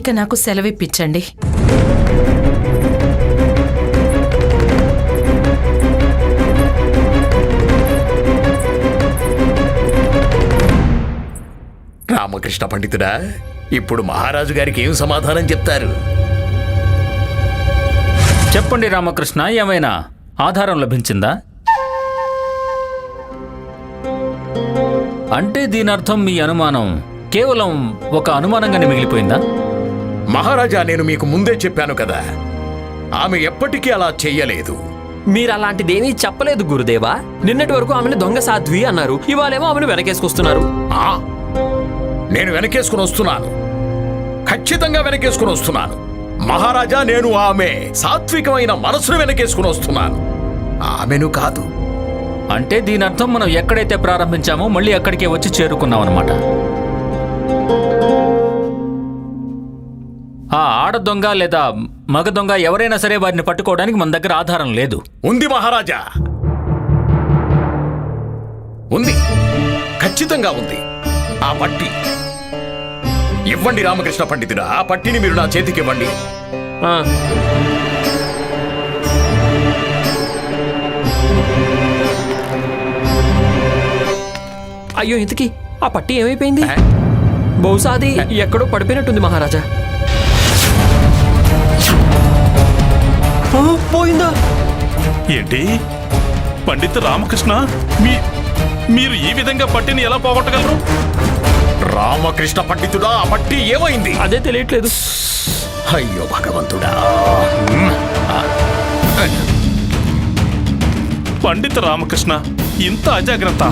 ఇక నాకు సెలవిప్పించండి. రామకృష్ణ పండితుడా ఇప్పుడు మహారాజు గారికి ఏం సమాధానం చెప్తారు? చెప్పండి రామకృష్ణ ఏమైనా ఆధారం లభించిందా? అంటే దీని అర్థం మీ అనుమానం కేవలం ఒక అనుమానంగానే మిగిలిపోయిందా? మహారాజా నేను మీకు ముందే చెప్పాను కదా. ఆమె ఎప్పటికీ అలా చెయ్యలేదు. మీరు అలాంటిదేమీ చెప్పలేదు గురుదేవా? నిన్నటి వరకు ఆమెను దొంగ సాధ్వి అన్నారు. ఇవాళేమో ఆమెను వెనకేసుకొస్తున్నారు. ఆ నేను వెనకేసుకుని వస్తున్నాను. ఖచ్చితంగా వెనకేసుకుని వస్తున్నాను. మహారాజా నేను ఆమె సాత్వికమైన మనసును వెనకేసుకుని వస్తున్నాను. ఆమెను కాదు. అంటే దీని అర్థం మనం ఎక్కడైతే ప్రారంభించామో మళ్ళీ అక్కడికే వచ్చి చేరుకున్నాం అనమాట ఆ ఆడ దొంగ లేదా మగ దొంగ ఎవరైనా సరే వారిని పట్టుకోవడానికి మన దగ్గర ఆధారం లేదు. ఉంది మహారాజా. ఉంది. ఖచ్చితంగా ఉంది. ఆ పట్టి. ఇవ్వండి రామకృష్ణ పండితుడా ఆ పట్టిని మీరు నా చేతికి ఇవ్వండి. ఆ, అయ్యో ఇంతకీ ఆ పట్టి ఏమైపోయింది? బహుశా అది ఎక్కడో పడిపోయినట్టుంది మహారాజా. పోయిందా? ఏంటి? పండిత రామకృష్ణ మీ మీరు ఈ విధంగా పట్టిని ఎలా పోగొట్టగలరు? రామకృష్ణ పండితుడా ఆ పట్టి ఏమైంది? అదే తెలియట్లేదు. అయ్యో భగవంతుడా. పండిత రామకృష్ణ ఇంత అజాగ్రత్త.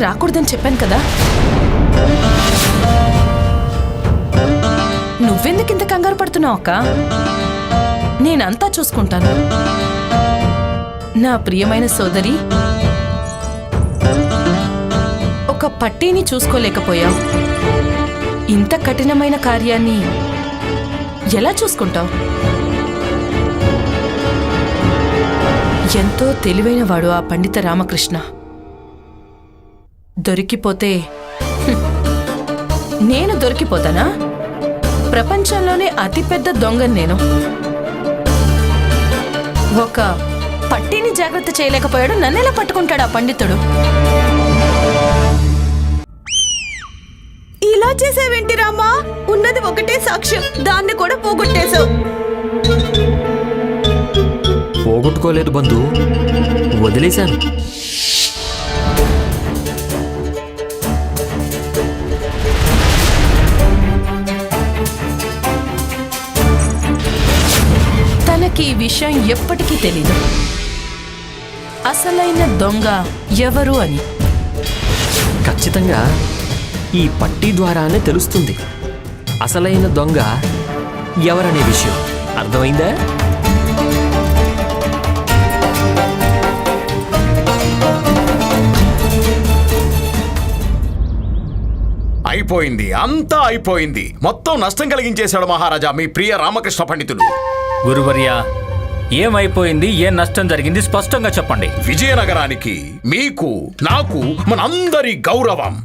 ఇక్కడికి రాకూడదని చెప్పాను కదా. నువ్వెందుకు ఇంత కంగారు పడుతున్నావు అక్క? నేనంతా చూసుకుంటాను. నా ప్రియమైన సోదరి ఒక పట్టీని చూసుకోలేకపోయావు. ఇంత కఠినమైన కార్యాన్ని ఎలా చూసుకుంటావు? ఎంతో తెలివైనవాడు ఆ పండిత రామకృష్ణ. దొరికిపోతే. నేను దొరికిపోతానా? ప్రపంచంలోనే అతిపెద్ద దొంగను నేను. ఒక పట్టీని జాగ్రత్త చేయలేకపోయాడు నన్నెలా పట్టుకుంటాడు ఆ పండితుడు? ఇలా చేసావేంటి రామా? ఉన్నది ఒకటే సాక్ష్యం దాన్ని కూడా పోగొట్టేశావు. పోగొట్టుకోలేదు బంధు వదిలేశాను. విషయం ఎప్పటికీ తెలీదు. అసలైన దొంగ ఎవరు అని. ఖచ్చితంగా ఈ పట్టీ ద్వారానే తెలుస్తుంది. అసలైన దొంగ ఎవరనే విషయం. అర్థమైందా? అయిపోయింది. అంతా అయిపోయింది. మొత్తం నష్టం కలిగించేశాడు మహారాజా మీ ప్రియ రామకృష్ణ పండితుడు. గురువర్య ఏమైపోయింది? ఏం నష్టం జరిగింది? స్పష్టంగా చెప్పండి. విజయనగరానికి మీకు నాకు మనందరి గౌరవం.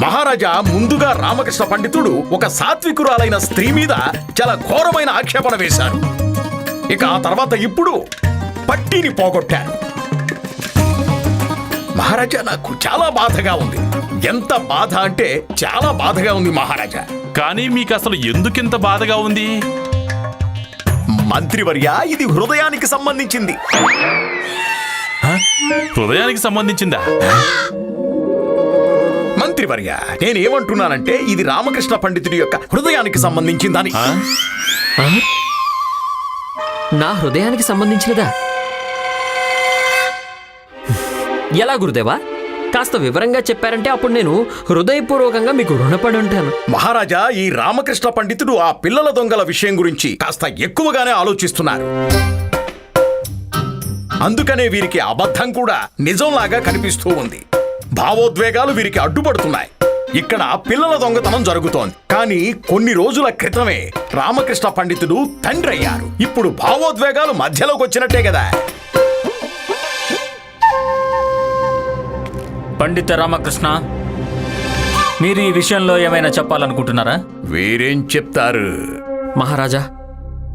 మహారాజా ముందుగా రామకృష్ణ పండితుడు ఒక సాత్వికురాలైన స్త్రీ మీద చాలా ఘోరమైన ఆక్షేపణ వేశారు. ఇక ఆ తర్వాత ఇప్పుడు పట్టీని పోగొట్టారు. మహారాజా నాకు చాలా బాధగా ఉంది. ఎంత బాధ అంటే చాలా బాధగా ఉంది మహారాజా. కానీ మీకు అసలు ఎందుకింత బాధగా ఉంది? మంత్రివర్య ఇది హృదయానికి సంబంధించింది. హృదయానికి సంబంధించిందా? మంత్రి మంత్రివర్య నేనేమంటున్నానంటే ఇది రామకృష్ణ పండితుడి యొక్క హృదయానికి సంబంధించిందని? నా హృదయానికి సంబంధించినదా? ఎలా గురుదేవా? కాస్త వివరంగా చెప్పారంటే అప్పుడు నేను హృదయపూర్వకంగా మీకు రుణపడి ఉంటాను. మహారాజా ఈ రామకృష్ణ పండితుడు ఆ పిల్లల దొంగల విషయం గురించి కాస్త ఎక్కువగానే ఆలోచిస్తున్నారు. అందుకనే వీరికి అబద్ధం కూడా నిజంలాగా కనిపిస్తూ ఉంది. భావోద్వేగాలు వీరికి అడ్డుపడుతున్నాయి. ఇక్కడ పిల్లల దొంగతనం జరుగుతోంది. కానీ కొన్ని రోజుల క్రితమే రామకృష్ణ పండితుడు తండ్రి అయ్యారు. ఇప్పుడు భావోద్వేగాలు మధ్యలోకి వచ్చినట్టే కదా. పండిత రామకృష్ణ మీరు ఈ విషయంలో ఏమైనా చెప్పాలనుకుంటున్నారా? వీరేం చెప్తారు? మహారాజా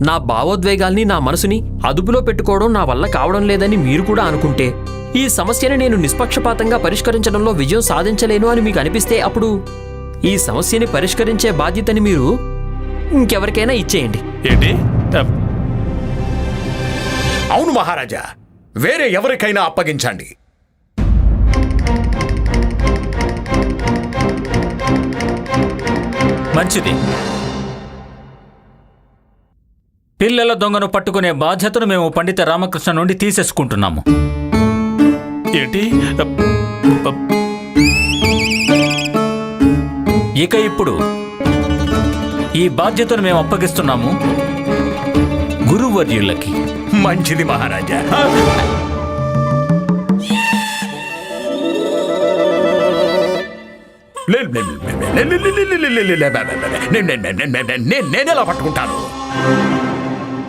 నా భావోద్వేగాల్ని నా మనసుని అదుపులో పెట్టుకోవడం నా వల్ల కావడం లేదని మీరు కూడా అనుకుంటే ఈ సమస్యని నేను నిష్పక్షపాతంగా పరిష్కరించడంలో విజయం సాధించలేను అని మీకు అనిపిస్తే అప్పుడు ఈ సమస్యని పరిష్కరించే బాధ్యతని మీరు ఇంకెవరికైనా ఇచ్చేయండి. ఏంటి? అవును మహారాజా వేరే ఎవరికైనా అప్పగించండి. మంచిది. పిల్లల దొంగను పట్టుకునే బాధ్యతను మేము పండిత రామకృష్ణ నుండి తీసేసుకుంటున్నాము. ఏంటి? ఇక ఇప్పుడు ఈ బాధ్యతను మేము అప్పగిస్తున్నాము గురువర్యులకి. మంచిది మహారాజా. నేను ఎలా పట్టుకుంటాను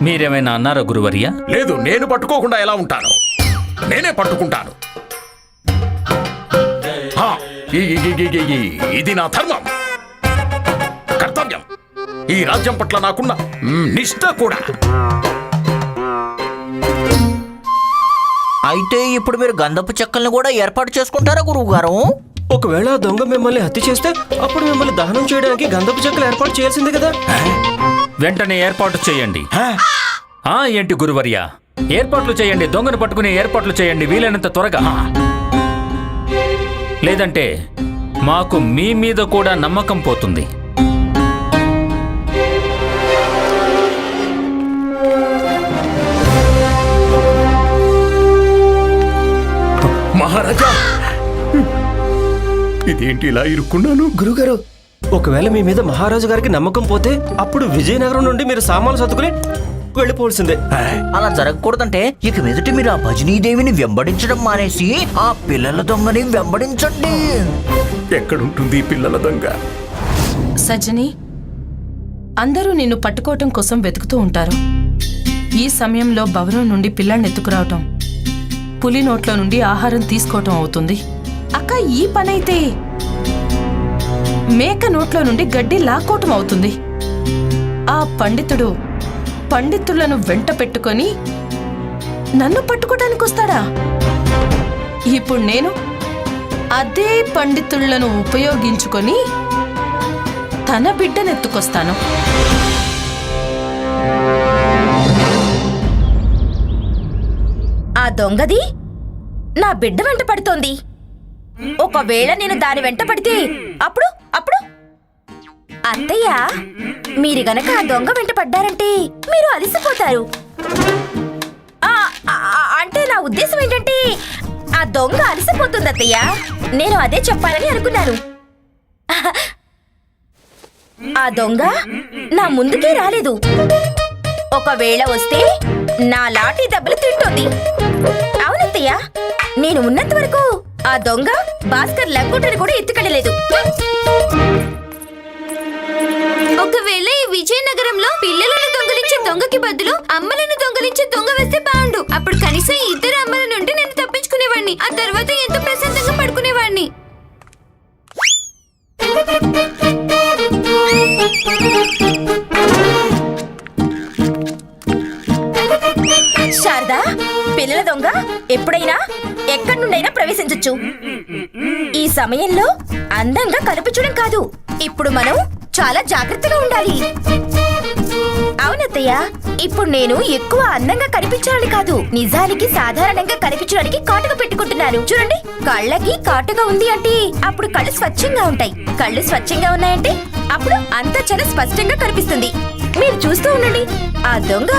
మీరేమైనా అన్నారా గురువర్య లేదు నేను పట్టుకోకుండా ఎలా ఉంటాను నేనే పట్టుకుంటాను ఇది నా ధర్మం కర్తవ్యం ఈ రాజ్యం పట్ల నాకున్న మ్, నిష్ఠ కూడా అయితే ఇప్పుడు మీరు గంధపు చెక్కల్ని కూడా ఏర్పాటు చేసుకుంటారా గురువు గారు ఒకవేళ ఆ దొంగ మిమ్మల్ని హత్య చేస్తే అప్పుడు మిమ్మల్ని దహనం చేయడానికి గంధపు చెక్కలు ఏర్పాటు చేయాల్సిందే కదా? వెంటనే ఏర్పాటు చేయండి? ఆ ఏంటి గురువర్య? ఏర్పాట్లు చేయండి దొంగను పట్టుకునే ఏర్పాట్లు చేయండి వీలైనంత త్వరగా. లేదంటే మాకు మీ మీద కూడా నమ్మకం పోతుంది. మహారాజా! ఇదేంటి ఇలా ఇరుక్కున్నాను? గురుగారు ఒకవేళ మీ మీద మహారాజు గారికి నమ్మకం పోతే అప్పుడు విజయనగరం నుండి మీరు సామాన్లు సర్దుకుని వెళ్ళిపోవాల్సిందే. అలా జరగకూడదంటే ఇక మీదట మీరు ఆ భజనీదేవిని వెంబడించడం మానేసి ఆ పిల్లల దొంగని వెంబడించండి. ఎక్కడుంటుంది ఈ పిల్లల దొంగ? సజని అందరూ నిన్ను పట్టుకోవటం కోసం వెతుకుతూ ఉంటారు. ఈ సమయంలో భవనం నుండి పిల్లాన్ని ఎత్తుకురావటం పులి నోట్లో నుండి ఆహారం తీసుకోవటం అవుతుంది. ఇంకా ఈ పనైతే మేక నోట్లో నుండి గడ్డి లాక్కోటం అవుతుంది. ఆ పండితుడు పండితులను వెంట పెట్టుకొని నన్ను పట్టుకోటానికి వస్తాడా ఇప్పుడు నేను అదే పండితులను ఉపయోగించుకొని తన బిడ్డనెత్తుకొస్తాను. ఆ దొంగది నా బిడ్డ వెంట పడుతోంది. ఒకవేళ నేను దాని వెంట పడితే అప్పుడు అప్పుడు? అత్తయ్య మీరు గనక ఆ దొంగ వెంట పడ్డారంటే మీరు అలసిపోతారు. అంటే నా ఉద్దేశం ఏంటంటే ఆ దొంగ అలసిపోతుంది అత్తయ్య. నేను అదే చెప్పాలని అనుకున్నాను. ఆ దొంగ నా ముందుకే రాలేదు. ఒకవేళ వస్తే నా లాఠీ దెబ్బలు తింటుంది. అవునత్తయ్య నేను ఉన్నంత వరకు ఆ దొంగ భాస్కర్ లెక్కుంటని కూడా ఎత్తుకెళ్ళలేదు. ఒకవేళ ఈ విజయనగరంలో పిల్లలను దొంగలించే దొంగకి బదులు అమ్మలను దొంగలించే దొంగ వేస్తే బాగుండు అప్పుడు కనీసం ఇద్దరు అమ్మల నుండి నేను తప్పించుకునేవాడిని ఆ తర్వాత ఎంత సమయంలో అందంగా కనిపించడం కాదు. ఇప్పుడు మనం చాలా జాగ్రత్తగా ఉండాలి. అవునత్తయ్య ఇప్పుడు నేను ఎక్కువ అందంగా కనిపించాలని కాదు. నిజానికి సాధారణంగా కనిపించడానికి కాటుక పెట్టుకుంటున్నాను. చూడండి కళ్ళకి కాటుక ఉంది అంటే అప్పుడు కళ్ళు స్వచ్ఛంగా ఉంటాయి. కళ్ళు స్వచ్ఛంగా ఉన్నాయంటే అప్పుడు అంతా చాలా స్పష్టంగా కనిపిస్తుంది. మీరు చూస్తూ ఉండండి. ఆ దొంగ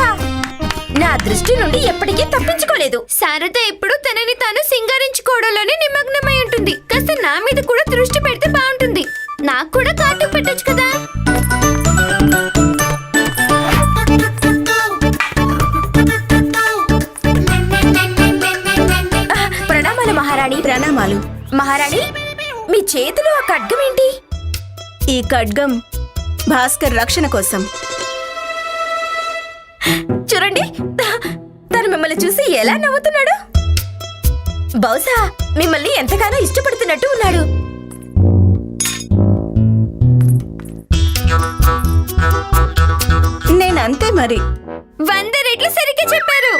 నా దృష్టి నుండి ఎప్పటికీ తప్పించుకోలేదు. శారద ఎప్పుడు తనని తాను సింగారించుకోవడంలోనే నిమగ్నమై ఉంటుంది. కాస్త నా మీద కూడా దృష్టి పెడితే బాగుంటుంది. నాకు కూడా కాటుక పెట్టొచ్చు కదా? ప్రణామాలు మహారాణి. ప్రణామాలు. మహారాణి మీ చేతిలో ఆ ఖడ్గం ఏంటి? ఈ ఖడ్గం భాస్కర్ రక్షణ కోసం. చూడండి తను మిమ్మల్ని చూసి ఎలా నవ్వుతున్నాడు? బహుశా మిమ్మల్ని ఎంతగానో ఇష్టపడుతున్నట్టు ఉన్నాడు. నేనంతే మరి. వంద రెట్లు సరిగ్గా చెప్పారు.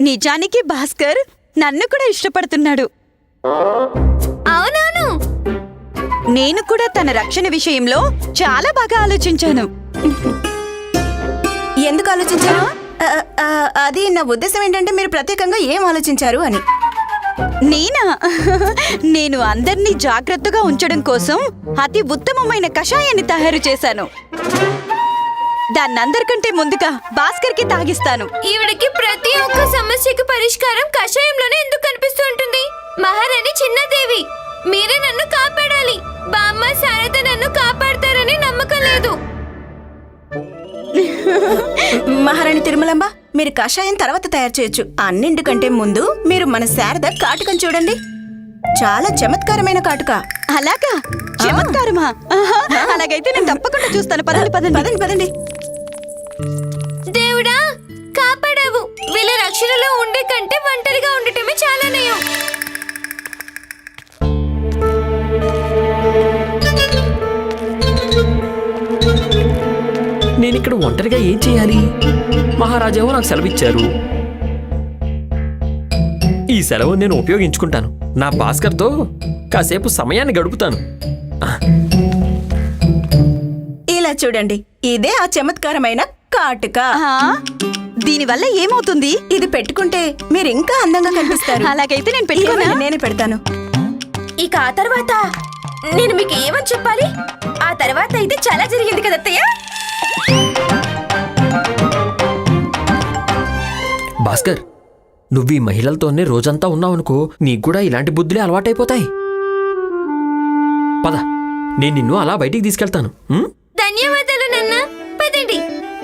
నిజానికి భాస్కర్ నన్ను కూడా ఇష్టపడుతున్నాడు. అవునవును నేను కూడా తన రక్షణ విషయంలో చాలా బాగా ఆలోచించాను. ఎందుకు ఆలోచించారు? అది నా ఉద్దేశం ఏంటంటే మీరు ప్రత్యేకంగా ఏం ఆలోచించారు అని. నేనా? నేను అందరినీ జాగ్రత్తగా ఉంచడం కోసం అతి ఉత్తమమైన కషాయాన్ని తయారు చేశాను. దాన్నందరికంటే ముందుగా భాస్కర్కి తాగిస్తాను. ఈవిడకి ప్రతి ఒక్క సమస్యకి పరిష్కారం కషాయంలోనే ఎందుకు కనిపిస్తూ ఉంటుంది? మహారాణి చిన్నదేవి మీరే నన్ను కాపాడాలి. బామ్మ శారద నన్ను కాపాడతారని నమ్మకం లేదు. మహారాణి తిరుమలంబ మీరు కషాయం తర్వాత తయారు చేయొచ్చు. అన్నింటికంటే ముందు మీరు మన శారద కాటుకం చూడండి. చాలా చమత్కారమైన కాటుక. అలాగా? చమత్కారమా? అలాగైతే నేను తప్పకుండా చూస్తాను. పదండి పదండి. పదండి పదండి. దేవుడా కాపాడావు. వీళ్ళ రక్షణలో ఉండే కంటే ఒంటరిగా ఉండటమే చాలా నయం. నేను ఇక్కడ ఒంటరిగా ఏం చేయాలి? మహారాజేమో నాకు సెలవిచ్చారు? ఈ సెలవు నేను ఉపయోగించుకుంటాను. నా భాస్కర్తో కాసేపు సమయాన్ని గడుపుతాను. ఇలా చూడండి. ఇదే ఆ చమత్కారమైన కాటుక. దీనివల్ల ఏమవుతుంది? ఇది పెట్టుకుంటే మీరు ఇంకా అందంగా కనిపిస్తారు. అలాగైతే నేను పెట్టుకోనా? నేనే పెడతాను. ఇక ఆ తర్వాత నేను మీకు ఏమని చెప్పాలి? ఆ తర్వాత అయితే చాలా జరిగింది కదా అత్తయ్య? భాస్కర్ నువ్వు ఈ మహిళలతోనే రోజంతా ఉన్నావనుకో నీకు కూడా ఇలాంటి బుద్ధులే అలవాటైపోతాయి. పద నేను నిన్ను అలా బయటికి తీసుకెళ్తాను ధన్యవాదాలు నాన్న. పదండి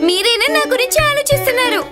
మీరైనా నా గురించి ఆలోచిస్తున్నారు.